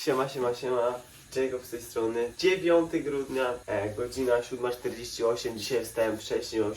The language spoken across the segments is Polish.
Siema, siema, siema. Jacob z tej strony. 9 grudnia, e, godzina 7.48. Dzisiaj wstałem wcześniej o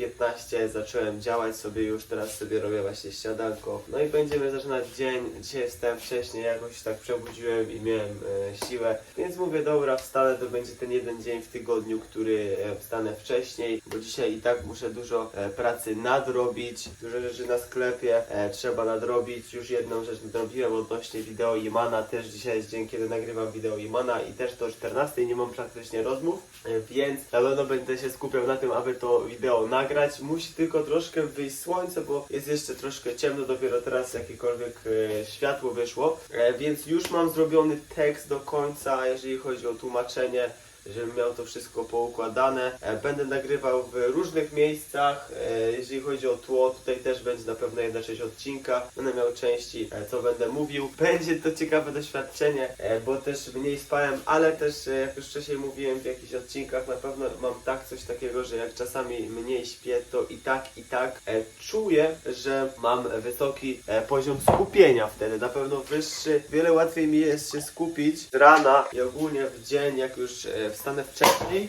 7.15. Zacząłem działać sobie już, teraz sobie robię właśnie śniadanko. No i będziemy zaczynać dzień. Dzisiaj wstałem wcześniej, jakoś tak przebudziłem i miałem e, siłę. Więc mówię, dobra, wstanę, to będzie ten jeden dzień w tygodniu, który e, wstanę wcześniej, bo dzisiaj i tak muszę dużo e, pracy nadrobić. Dużo rzeczy na sklepie e, trzeba nadrobić. Już jedną rzecz nadrobiłem odnośnie wideo Imana. Też dzisiaj jest dzień, kiedy nagrywam wideo Imana i też do 14 nie mam praktycznie rozmów, e, więc na pewno będę się skupiał na tym, aby to wideo nagrać. Musi tylko troszkę wyjść słońce, bo jest jeszcze troszkę ciemno, dopiero teraz jakiekolwiek e, światło wyszło, e, więc już mam zrobiony tekst do końca, jeżeli chodzi o tłumaczenie żebym miał to wszystko poukładane. E, Będę nagrywał w różnych miejscach, e, jeżeli chodzi o tło, tutaj też będzie na pewno jedna część odcinka. Będę miał części, e, co będę mówił. Będzie to ciekawe doświadczenie, bo też mniej spałem, ale też, jak już wcześniej mówiłem w jakichś odcinkach, na pewno mam tak coś takiego, że jak czasami mniej śpię, to i tak, i tak czuję, że mam wysoki poziom skupienia wtedy. Na pewno wyższy. Wiele łatwiej mi jest się skupić rana i ogólnie w dzień, jak już e, wstanę wcześniej,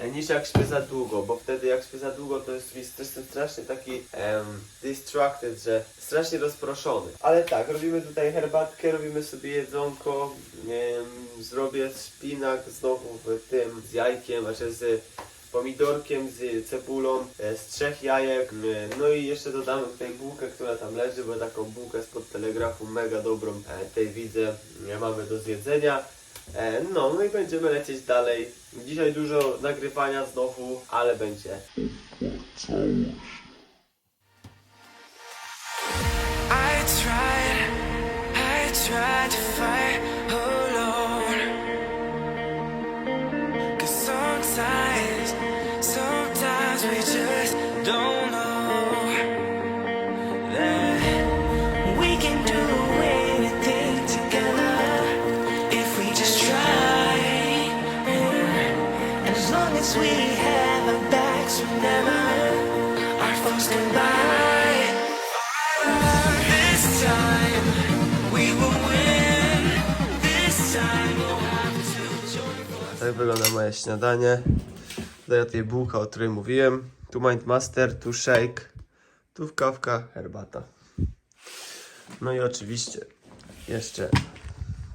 e, niż jak śpię za długo, bo wtedy jak śpię za długo, to jest, jestem strasznie taki em, distracted, że strasznie rozproszony. Ale tak, robimy tutaj herbatkę, robimy sobie jedzonko, em, zrobię szpinak znowu w tym z jajkiem, znaczy z pomidorkiem, z cebulą, e, z trzech jajek, no i jeszcze dodamy tutaj bułkę, która tam leży, bo taką bułkę spod telegrafu mega dobrą e, tej widzę, mamy do zjedzenia. E, No, no i będziemy lecieć dalej. Dzisiaj dużo nagrywania znowu, ale będzie. I tried, I tried to fight wygląda moje śniadanie. Tutaj tej bułka, o której mówiłem. Tu Mindmaster, tu shake, tu kawka, herbata. No i oczywiście jeszcze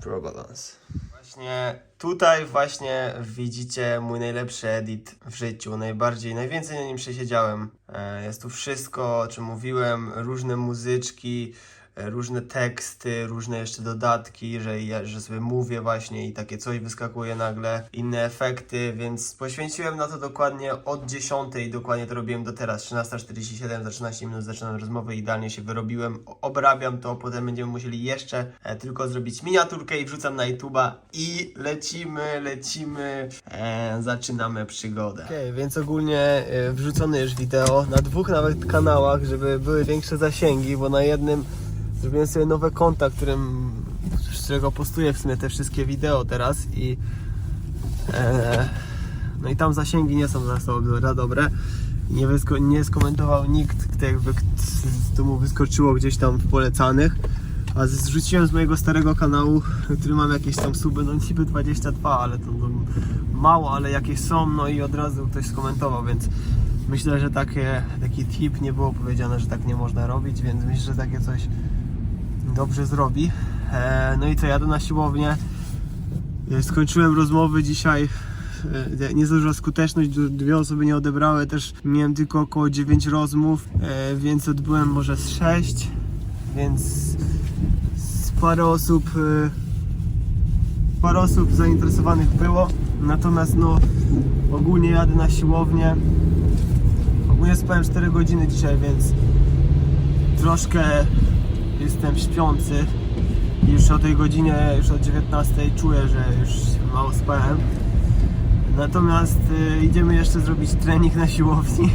Pro Balance. Właśnie tutaj właśnie widzicie mój najlepszy edit w życiu. Najbardziej, najwięcej na nim przesiedziałem. E, Jest tu wszystko, o czym mówiłem, różne muzyczki, różne teksty, różne jeszcze dodatki, że, ja, że sobie mówię właśnie i takie coś wyskakuje nagle, inne efekty, więc poświęciłem na to dokładnie od 10, dokładnie to robiłem do teraz, 13.47, za 13 minut zaczynam rozmowę, idealnie się wyrobiłem, obrabiam to, potem będziemy musieli jeszcze e, tylko zrobić miniaturkę i wrzucam na YouTube'a i lecimy, lecimy, e, zaczynamy przygodę. Okay, więc ogólnie e, wrzucone już wideo na dwóch nawet kanałach, żeby były większe zasięgi, bo na jednym zrobiłem sobie nowe konta, którym, z którego postuję w sumie te wszystkie wideo teraz i e, no i tam zasięgi nie są za dobre. Nie, wysko- nie skomentował nikt, kto jakby to mu wyskoczyło gdzieś tam w polecanych. A zrzuciłem z mojego starego kanału, który mam jakieś tam suby, no niby 22, ale to, to mało, ale jakieś są, no i od razu ktoś skomentował, więc myślę, że takie, taki tip nie było powiedziane, że tak nie można robić, więc myślę, że takie coś dobrze zrobi. E, no i co, jadę na siłownię. E, Skończyłem rozmowy dzisiaj. e, Nie za duża skuteczność, dwie osoby nie odebrały, też miałem tylko około 9 rozmów, więc odbyłem może z 6, więc z parę osób parę osób zainteresowanych było. Natomiast no ogólnie jadę na siłownię. Ogólnie spałem 4 godziny dzisiaj, więc troszkę jestem śpiący. Już o tej godzinie, już o 19 czuję, że już mało spałem. Natomiast y, idziemy jeszcze zrobić trening na siłowni.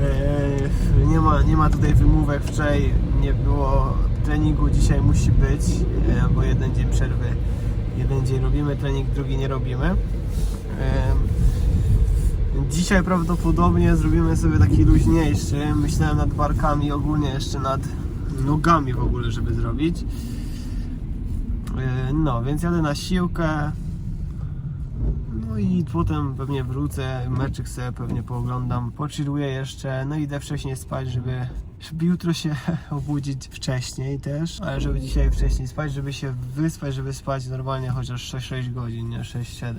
E, nie, ma, nie ma tutaj wymówek. Wczoraj nie było treningu, dzisiaj musi być, e, bo jeden dzień przerwy. Jeden dzień robimy trening, drugi nie robimy. E, Dzisiaj prawdopodobnie zrobimy sobie taki luźniejszy. Myślałem nad barkami, ogólnie jeszcze nad nogami w ogóle, żeby zrobić. Yy, No, więc jadę na siłkę. No i potem pewnie wrócę, meczyk sobie pewnie pooglądam, pochilluję jeszcze, no i idę wcześniej spać, żeby, żeby jutro się obudzić wcześniej też, ale żeby dzisiaj wcześniej spać, żeby się wyspać, żeby spać normalnie chociaż 6-6 godzin, nie 6-7.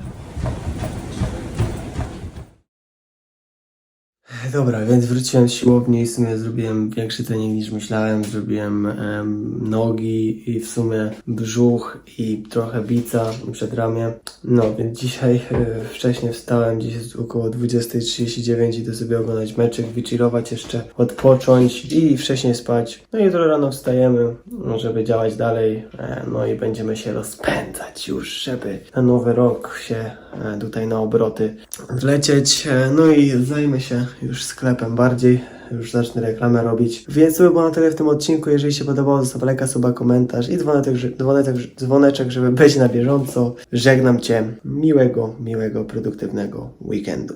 Dobra, więc wróciłem z siłowni i w sumie zrobiłem większy trening niż myślałem. Zrobiłem em, nogi i w sumie brzuch i trochę bica przed ramię. No, więc dzisiaj e, wcześniej wstałem, dziś jest około 20.39 idę sobie oglądać meczek, wychillować jeszcze, odpocząć i wcześniej spać. No i jutro rano wstajemy, żeby działać dalej. E, no i będziemy się rozpędzać już, żeby na nowy rok się e, tutaj na obroty wlecieć. E, No i zajmę się już sklepem bardziej. Już zacznę reklamę robić. Więc to by było na tyle w tym odcinku. Jeżeli się podobało, zostaw lajka, suba, komentarz i dzwonek, dzwoneczek, dzwoneczek, żeby być na bieżąco. Żegnam Cię. Miłego, miłego, produktywnego weekendu.